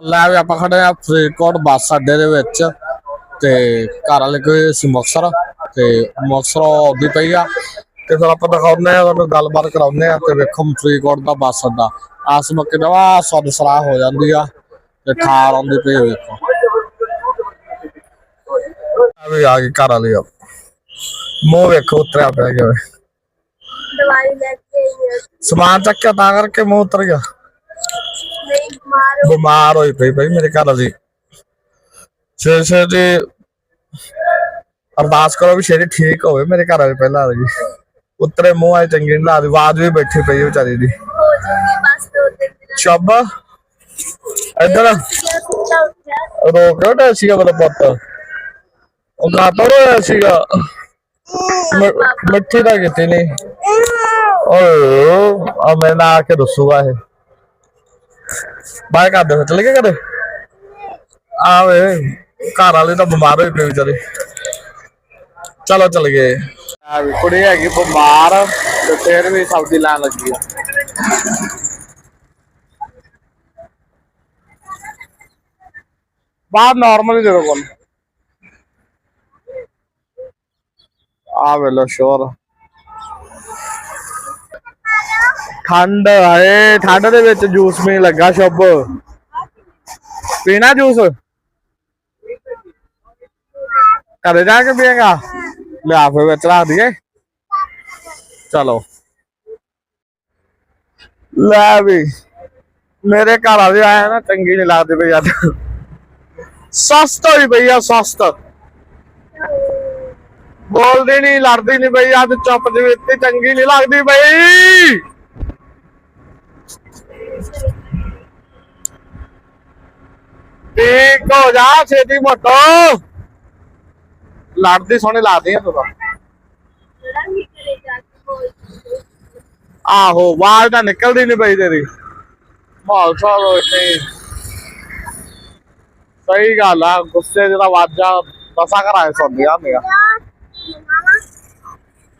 ਲੈ ਵੀ ਆਪਾਂ ਖੜੇ ਆ ਫਰੀਦਕੋਟ ਬੱਸ ਅੱਡੇ ਦੇ ਵਿੱਚ ਤੇ ਘਰ ਵਾਲੇ ਕੋਈ ਸੀ ਮੁਕਤਸਰ ਤੇ ਮੁਕਤਸਰ ਆਉਂਦੀ ਪਈ ਆ ਤੇ ਫਿਰ ਆਪਾਂ ਦਿਖਾਉਂਦੇ ਆ ਤੁਹਾਨੂੰ ਗੱਲਬਾਤ ਕਰਾਉਂਦੇ ਆ ਤੇ ਵੇਖੋ ਫਰੀਦਕੋਟ ਦਾ ਬੱਸ ਅੱਡਾ। ਆਸ ਮੱਕੇ ਦਾ ਵਾ ਸਦ ਸਰਾਹ ਹੋ ਜਾਂਦੀ ਆ ਤੇ ਠਾਰ ਆਉਂਦੀ ਪਈ ਵੇਖੋ। ਆ ਵੀ ਆ ਗਈ ਘਰ ਵਾਲੀ ਆ। ਮੂੰਹ ਵੇਖੋ ਉਤਰਿਆ ਪਿਆ ਕਿਵੇਂ। ਦਵਾਈ ਲੈ ਕੇ। ਸਮਾਨ ਚੱਕਿਆ ਤਾਂ ਕਰਕੇ ਮੂੰਹ ਉਤਰ ਗਿਆ। ਬਿਮਾਰ ਹੋਈ ਪਈ ਭਾਈ ਮੇਰੇ ਘਰ ਵਾਲੀ ਛੇ ਛੇ ਦੀ ਅਰਦਾਸ ਕਰੋ ਵੀ ਛੇਤੀ ਠੀਕ ਹੋਵੇ ਮੇਰੇ ਘਰ ਵਾਲੀ ਪਹਿਲਾਂ ਆ ਗਈ ਉਤਰੇ ਮੂੰਹ ਆਏ ਚੰਗੀ ਨਹੀਂ ਲੱਗਦੀ, ਆਵਾਜ਼ ਵੀ ਬੈਠੀ ਪਈ ਵਿਚਾਰੀ ਦੀ। ਹੋ ਜੂਗੀ ਰੋਕ ਰੋੜਾ ਸੀਗਾ ਮੇਰਾ ਪੁੱਤ। ਉਹ ਗਾਤਾ ਰੋਇਆ ਸੀਗਾ। ਮਿੱਠੀ ਦਾ ਕਿਤੇ ਨਹੀਂ। ਓਏ, ਆ ਮੈਂ ਨਾ ਆ ਕੇ ਦੱਸੂਗਾ ਇਹ। ਬਾਈ ਕਰਦੇ ਚਲੇ ਗਏ ਕਦੇ? ਆਵੇ ਘਰ ਵਾਲੇ ਤਾਂ ਬਿਮਾਰ ਹੋਏ ਪਏ ਵਿਚਾਰੇ। ਚਲੋ ਚਲ ਗਏ। ਆ ਵੀ ਕੁੜੀ ਹੈਗੀ ਬਿਮਾਰ, ਤੇ ਫੇਰ ਵੀ ਸਬਜ਼ੀ ਲੈਣ ਲੱਗੀ ਆ। ਬਾਹਰ ਨਾਰਮਲ ਹੀ ਦੇ ਦੋ ਕੋਲ ਆ ਵੇਲੋ ਸ਼ੋਰ ਠੰਡ ਆਏ ਠੰਡ ਦੇ ਵਿੱਚ ਜੂਸ ਪੀਣ ਲੱਗਾ ਸ਼ੁਭ। ਪੀਣਾ ਜੂਸ ਘਰੇ ਜਾ ਕੇ ਪੀਏਗਾ? ਲਿਆ ਫਿਰ ਵਿੱਚ ਰੱਖ ਦਈਏ। ਚਲੋ। ਲੈ ਵੀ, ਮੇਰੇ ਘਰ ਵਾਲੇ ਆਇਆ ਨਾ, ਚੰਗੀ ਨਹੀਂ ਲੱਗਦੀ ਪਈ ਅੱਜ। ਸਸਤ ਹੋਈ ਪਈ ਆ, ਸਸਤ। ਬੋਲਦੀ ਨਹੀਂ ਲੜਦੀ ਨਹੀਂ ਪਈ, ਅੱਜ ਚੁੱਪ ਜਵੀਤੀ ਚੰਗੀ ਨਹੀਂ ਲੱਗਦੀ ਪਈ। ਠੀਕ ਹੋ ਜਾ ਛੇਤੀ ਮੋਟੋ। ਲੜਦੀ ਸੋਹਣੀ ਲੱਗਦੀ ਆ ਤੂੰ ਤਾਂ। ਜਿਹੜਾ ਵੀ ਕਰੇ ਜਾ ਕੇ ਬੋਲ ਆਹੋ ਆਵਾਜ਼ ਤਾਂ ਨਿਕਲਦੀ ਨਹੀਂ ਪਈ ਤੇਰੀ। ਮਾਹੌਲ ਸਾਹਿਬ ਇੱਥੇ। ਸਹੀ ਗੱਲ ਆ ਗੁੱਸੇ ਜਿਹੜਾ ਵਾਜਾ ਦਸਾ ਘਰਾਂ ਸੁਣਦੀਆਂ ਹੁੰਦੀਆਂ।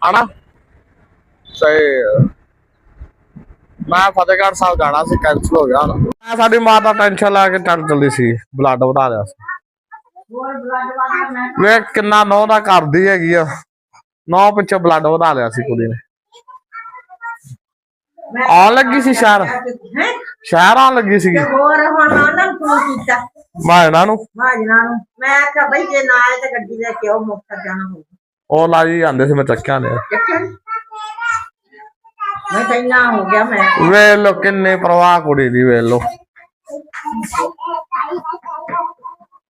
ਹਨਾ? ਸਹੀ ਆ। ਮੈਂ ਫਤਿਹਗੜ੍ਹ ਸਾਹਿਬ ਜਾਣਾ ਸੀ ਕੈਂਸਲ ਹੋ ਗਿਆ ਮੈਂ ਸਾਡੀ ਮਾਂ ਦਾ ਟੈਨਸ਼ਨ ਲਾ ਕੇ ਚੱਲ ਚੱਲੀ ਸੀ ਬਲੱਡ ਵਧਾ ਲਿਆ ਸੀ। ਵੇ ਕਿੰਨਾ ਨੌ ਦਾ ਕਰਦੀ ਹੈਗੀ ਆ। ਨੌ ਪਿੱਛੇ ਬਲੱਡ ਵਧਾ ਲਿਆ ਸੀ ਕੁੜੀ ਨੇ। ਆਉਣ ਲੱਗੀ ਸੀ ਸ਼ਹਿਰ? ਸ਼ਹਿਰ ਆਉਣ ਲੱਗੀ ਸੀਗੀ? ਹੋਰ ਹੁਣ ਉਹਨਾਂ ਨੂੰ ਫੋਨ ਕੀਤਾ। ਮੈਂ ਇਹਨਾਂ ਨੂੰ? ਮਾਜਨਾ ਨੂੰ। ਮੈਂ ਆਖਿਆ ਬਈ ਜੇ ਨਾ ਆਏ ਤਾਂ ਗੱਡੀ ਲੈ ਕੇ ਆਓ ਮੁਕਤਸਰ ਜਾਣਾ ਹੋਊਗਾ। ਉਹ ਲਾਈ ਜਾਂਦੇ ਸੀ ਮੈਂ ਚੱਕਿਆ ਲਿਆ ਚੱਕਿਆ ਨੀ? ਵੇਲੋ ਤਾਂ ਕਿੰਨੇ ਪ੍ਰਵਾਹ ਕੁੜੀ ਦੀ ਵੇਲੋ